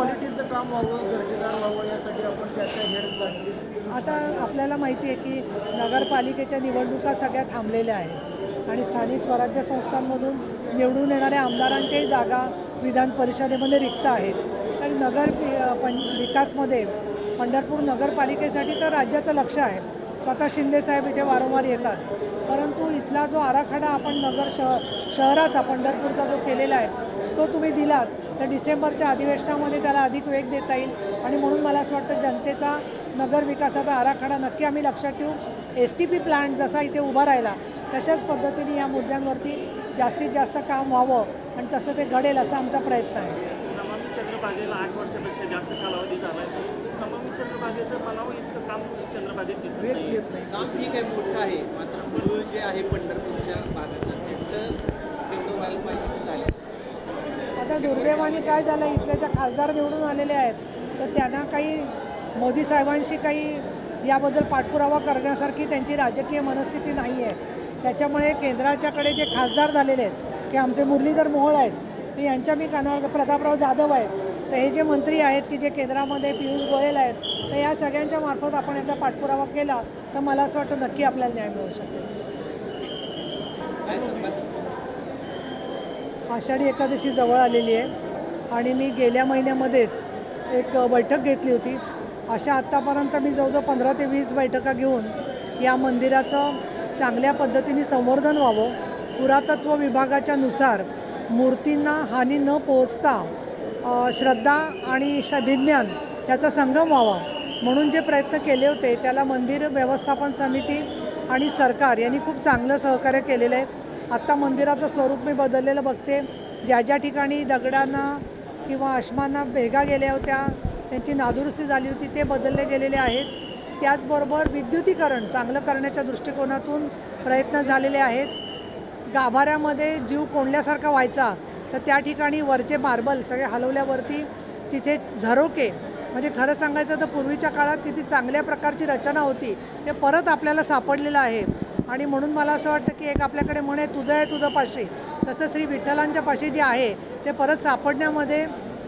क्वालिटीचं काम व्हावं दर्जेदार व्हावं यासाठी आपण त्याच्या हेडसाठी आता आपल्याला माहिती आहे की नगरपालिकेच्या निवडणुका सगळ्या थांबलेल्या आहेत आणि स्थानिक स्वराज्य संस्थांमधून निवडून येणाऱ्या आमदारांच्याही जागा विधान परिषदेमध्ये रिक्त आहेत. तर नगर पं विकासमध्ये पंढरपूर नगरपालिकेसाठी तर राज्याचं लक्ष आहे. स्वतः शिंदेसाहेब इथे वारंवार येतात. परंतु इथला जो आराखडा आपण नगर शह शहराचा पंढरपूरचा जो केलेला आहे तो तुम्ही दिलात. तर डिसेंबरच्या अधिवेशनामध्ये त्याला अधिक वेग देता येईल. आणि म्हणून मला असं वाटतं जनतेचा नगर विकासाचा आराखडा नक्की आम्ही लक्षात ठेवू. एस टी पी प्लांट जसा इथे उभा राहिला तशाच पद्धतीने या मुद्द्यांवरती जास्तीत जास्त काम व्हावं आणि तसं ते घडेल असा आमचा प्रयत्न आहे. आठ वर्षापेक्षा जास्त कालावधी झाला आहे नमामि चंद्रभागेचं म्हणावं इतकं काम चंद्रभागेत दिसत वेग नाही येत नाही. काम ठीक आहे मोठं आहे. मात्र मूळ जे आहे पंढरपूरच्या भागातलं त्यांचं जेवढं व्हायला पाहिजे ते झालं आता दुर्दैवाने काय झालं? इथल्या ज्या खासदार निवडून आलेले आहेत तर त्यांना काही मोदी साहेबांशी काही याबद्दल पाठपुरावा करण्यासारखी त्यांची राजकीय मनस्थिती नाही आहे त्याच्यामुळे केंद्राच्याकडे जे खासदार झालेले आहेत की आमचे मुरलीधर मोहोळ आहेत ते यांच्या मी कानावर प्रतापराव जाधव आहेत तर हे जे मंत्री आहेत की जे केंद्रामध्ये पियुष गोयल आहेत तर या सगळ्यांच्या मार्फत आपण याचा पाठपुरावा केला तर मला असं वाटतं नक्की आपल्याला न्याय मिळू शकेल काय सांगतात आषाढी एकादशी जवळ आलेली आहे. आणि मी गेल्या महिन्यामध्येच एक बैठक घेतली होती. अशा आत्तापर्यंत मी जवळजवळ पंधरा ते वीस बैठका घेऊन या मंदिराचं चांगल्या पद्धतीने संवर्धन व्हावं. पुरातत्व विभागाच्या नुसार मूर्तींना हानी न पोहोचता श्रद्धा आणि श विज्ञान याचा संगम व्हावा म्हणून जे प्रयत्न केले होते त्याला मंदिर व्यवस्थापन समिती आणि सरकार यांनी खूप चांगलं सहकार्य केलेलं आहे. आत्ता मंदिराचं स्वरूप मी बदललेलं बघते. ज्या ज्या ठिकाणी दगडांना किंवा अश्मांना भेगा गेल्या होत्या त्यांची नादुरुस्ती झाली होती ते बदलले गेलेले आहेत. त्याचबरोबर विद्युतीकरण चांगलं करण्याच्या दृष्टिकोनातून प्रयत्न झालेले आहेत. गाभाऱ्यामध्ये जीव कोंडल्यासारखा व्हायचा तर त्या ठिकाणी वरचे मार्बल सगळे हलवल्यावरती तिथे झरोके म्हणजे खरं सांगायचं तर पूर्वीच्या काळात किती चांगल्या प्रकारची रचना होती ते परत आपल्याला सापडलेलं आहे. आणि म्हणून मला असं वाटतं की एक आपल्याकडे म्हणे तुझं आहे तुझं पाशी तसं श्री विठ्ठलांच्या पाशी जे आहे ते परत सापडण्यामध्ये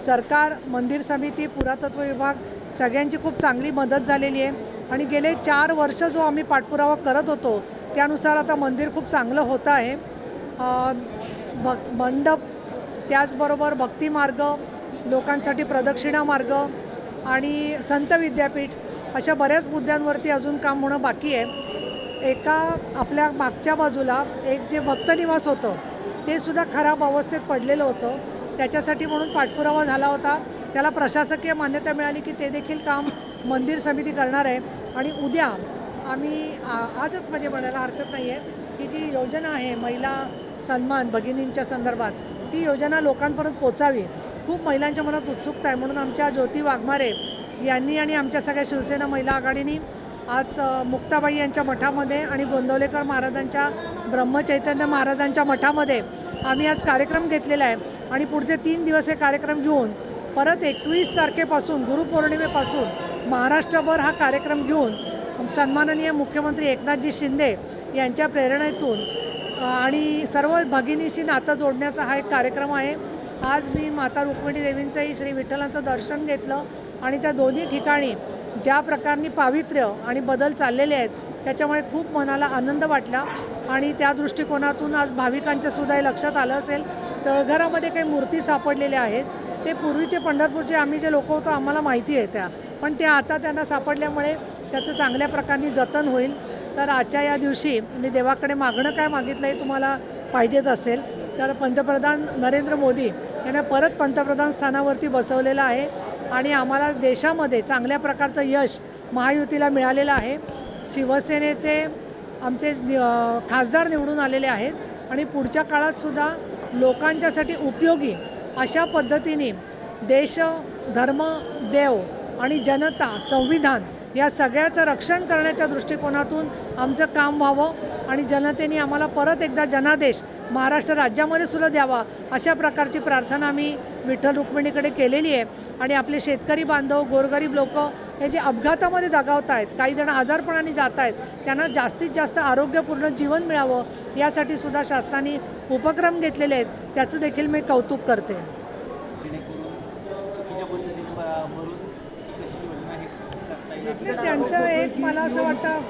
सरकार मंदिर समिती पुरातत्व विभाग सगळ्यांची खूप चांगली मदत झालेली आहे. आणि गेले चार वर्ष जो आम्ही पाठपुरावा करत होतो त्यानुसार आता मंदिर खूप चांगलं होतं आहे. भक् मंडप त्याचबरोबर भक्तिमार्ग लोकांसाठी प्रदक्षिणा मार्ग आणि संत विद्यापीठ अशा बऱ्याच मुद्द्यांवरती अजून काम होणं बाकी आहे. एका आपल्या मागच्या बाजूला एक जे भक्तनिवास होतं ते सुद्धा खराब अवस्थेत पडलेलं होतं. त्याच्यासाठी म्हणून पाठपुरावा झाला होता. त्याला प्रशासकीय मान्यता मिळाली की ते देखील काम मंदिर समिती करणार आहे. आणि उद्या आम्ही आ- आजच म्हणजे म्हणायला हरकत नाही आहे की जी योजना आहे महिला सन्मान भगिनींच्या संदर्भात ती योजना लोकांपर्यंत पोचावी. खूप महिलांच्या मनात उत्सुकता आहे. म्हणून आमच्या ज्योती वाघमारे यांनी आणि आमच्या सगळ्या शिवसेना महिला आघाडीनी आज मुक्ताबाई यांच्या मठामध्ये आणि गोंदवलेकर महाराजांच्या ब्रह्मचैतन्य महाराजांच्या मठामध्ये आम्ही आज कार्यक्रम घेतलेला आहे. आणि पुढचे तीन दिवस हे कार्यक्रम घेऊन परत एकवीस तारखेपासून गुरुपौर्णिमेपासून महाराष्ट्रभर हा कार्यक्रम घेऊन सन्माननीय मुख्यमंत्री एकनाथजी शिंदे यांच्या प्रेरणेतून आणि सर्व भगिनीशी नातं जोडण्याचा हा एक कार्यक्रम आहे. आज मी माता रुक्मिणी देवींचंही श्री विठ्ठलांचं दर्शन घेतलं आणि त्या दोन्ही ठिकाणी ज्या प्रकारनी पावित्र्य आणि बदल चाललेले आहेत त्याच्यामुळे खूप मनाला आनंद वाटला. आणि त्या दृष्टिकोनातून आज भाविकांच्या सुद्धा हे लक्षात आलं असेल तळघरामध्ये काही मूर्ती सापडलेल्या आहेत. ते पूर्वीचे पंढरपूरचे आम्ही जे लोक होतो आम्हाला माहिती आहे त्या. पण त्या आता त्यांना सापडल्यामुळे त्याचं चांगल्या प्रकारे जतन होईल. तर आजच्या या दिवशी मी देवाकडे मागणं काय मागितलं हे तुम्हाला पाहिजेच असेल. तर पंतप्रधान नरेंद्र मोदी यांना परत पंतप्रधान स्थानावरती बसवलेलं आहे. आणि आम्हाला देशामध्ये चांगल्या प्रकारचं यश महायुतीला मिळालेलं आहे. शिवसेनेचे आमचे खासदार निवडून आलेले आहेत आणि पुढच्या काळातसुद्धा लोकांच्यासाठी उपयोगी अशा पद्धतीने देश धर्म देव आणि जनता संविधान या सगळ्याचं रक्षण करण्याच्या दृष्टिकोनातून आमचं काम व्हावं आणि जनतेने आम्हाला परत एकदा जनादेश महाराष्ट्र राज्यामध्ये सुद्धा द्यावा अशा प्रकारची प्रार्थना मी विठ्ठल रुक्मिणीकडे केलेली आहे. आणि आपले शेतकरी बांधव गोरगरीब लोक हे जे अपघातामध्ये दगावत आहेत काही जण आजारपणाने जात आहेत त्यांना जास्तीत जास्त आरोग्यपूर्ण जीवन मिळावं यासाठी सुद्धा शासनाने उपक्रम घेतलेले आहेत. त्याचं देखील मी कौतुक करते जेणेकरून चुकीच्या पद्धतीने भरून ती कशी योजना हे करता येईल असं तर त्यांचं एक मला असं वाटतं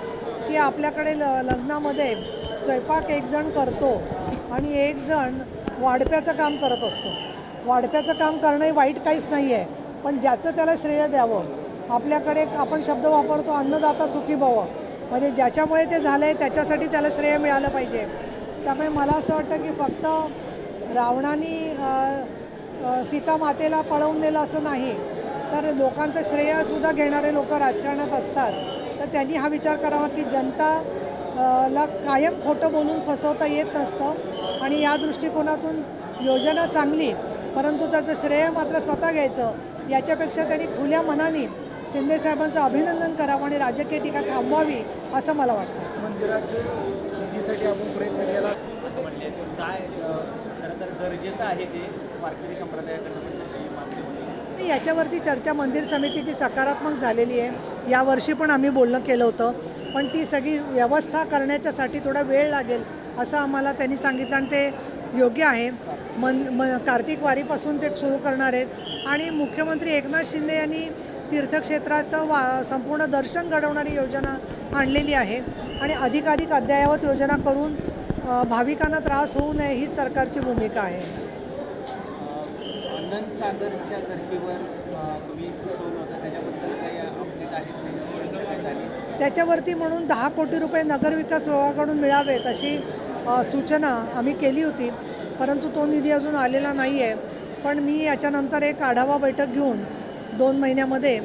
की आपल्याकडे ल लग्नामध्ये स्वयंपाक एक जण करतो आणि एक जण वाढप्याचं काम करत असतो. वाढप्याचं काम करणंही वाईट काहीच नाही आहे पण ज्याचं त्याला श्रेय द्यावं. आपल्याकडे एक आपण शब्द वापरतो अन्नदाता सुखी भव. म्हणजे ज्याच्यामुळे ते झालं आहे त्याच्यासाठी त्याला श्रेय मिळालं पाहिजे. त्यामुळे मला असं वाटतं की फक्त रावणाने सीता मातेला पळवून नेलं असं नाही. तर लोकांचं श्रेयसुद्धा घेणारे लोक राजकारणात असतात. तर त्यांनी हा विचार करावा की जनता ला कायम खोटं बोलून फसवता येत नसतं आणि या दृष्टिकोनातून योजना चांगली परंतु त्याचं श्रेय मात्र स्वतः घ्यायचं याच्यापेक्षा त्यांनी खुल्या मनाने शिंदेसाहेबांचं अभिनंदन करावं आणि राजकीय टीका थांबवावी असं मला वाटतं. मंदिराचे निधीसाठी आपण प्रयत्न केला. असं म्हणले. काय खरं तर गरजेचं आहे ते वारकरी संप्रदायाकडनं पण तशी मागणी आणि याच्यावरती चर्चा मंदिर समितीची सकारात्मक झालेली आहे. यावर्षी पण आम्ही बोलणं केलं होतं. पण ती सगळी व्यवस्था करण्याच्यासाठी थोडा वेळ लागेल असं आम्हाला त्यांनी सांगितलं आणि ते योग्य आहे. मन म कार्तिक वारीपासून ते सुरू करणार आहेत. आणि मुख्यमंत्री एकनाथ शिंदे यांनी तीर्थक्षेत्राचं वा संपूर्ण दर्शन घडवणारी योजना आणलेली आहे. आणि अधिकाधिक अद्ययावत योजना करून भाविकांना त्रास होऊ नये हीच सरकारची भूमिका आहे. आनंद सागरच्या धर्तीवर तुम्ही सुचवलं होतं. त्याच्याबद्दल काही अपडेट आहेत त्याच्यावरती म्हणून दहा कोटी रुपये नगरविकास विभागाकडून मिळावेत अशी सूचना आम्ही केली होती. परंतु तो निधी अजून आलेला नाही आहे पण मी याच्यानंतर एक आढावा बैठक घेऊन दोन महिन्यामध्ये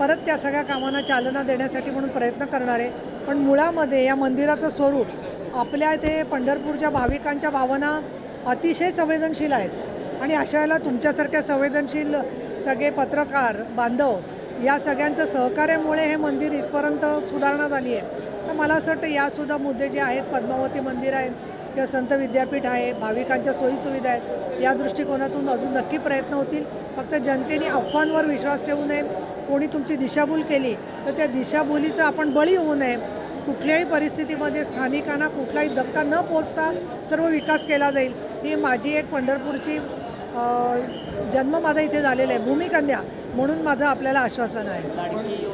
परत त्या सगळ्या कामांना चालना देण्यासाठी म्हणून प्रयत्न करणार आहे. पण मुळामध्ये या मंदिराचं स्वरूप आपल्या इथे पंढरपूरच्या भाविकांच्या भावना अतिशय संवेदनशील आहेत. आणि अशा वेळेला तुमच्यासारख्या संवेदनशील सगळे पत्रकार बांधव या सगळ्यांचं सहकार्यामुळे हे मंदिर इथपर्यंत सुधारणा झाली आहे. तर मला असं वाटतं यासुद्धा मुद्दे जे आहेत पद्मावती मंदिर आहे किंवा संत विद्यापीठ आहे भाविकांच्या सोयीसुविधा आहेत या दृष्टिकोनातून अजून नक्की प्रयत्न होतील. फक्त जनतेने अफवांवर विश्वास ठेवू नये. कोणी तुमची दिशाभूल केली तर त्या दिशाभूलीचं आपण बळी होऊ नये. कुठल्याही परिस्थितीमध्ये स्थानिकांना कुठलाही धक्का न पोचता सर्व विकास केला जाईल. ही माझी एक पंढरपूरची जन्म माझा इथे झालेला आहे. भूमिकन्या म्हणून माझं आपल्याला आश्वासन आहे.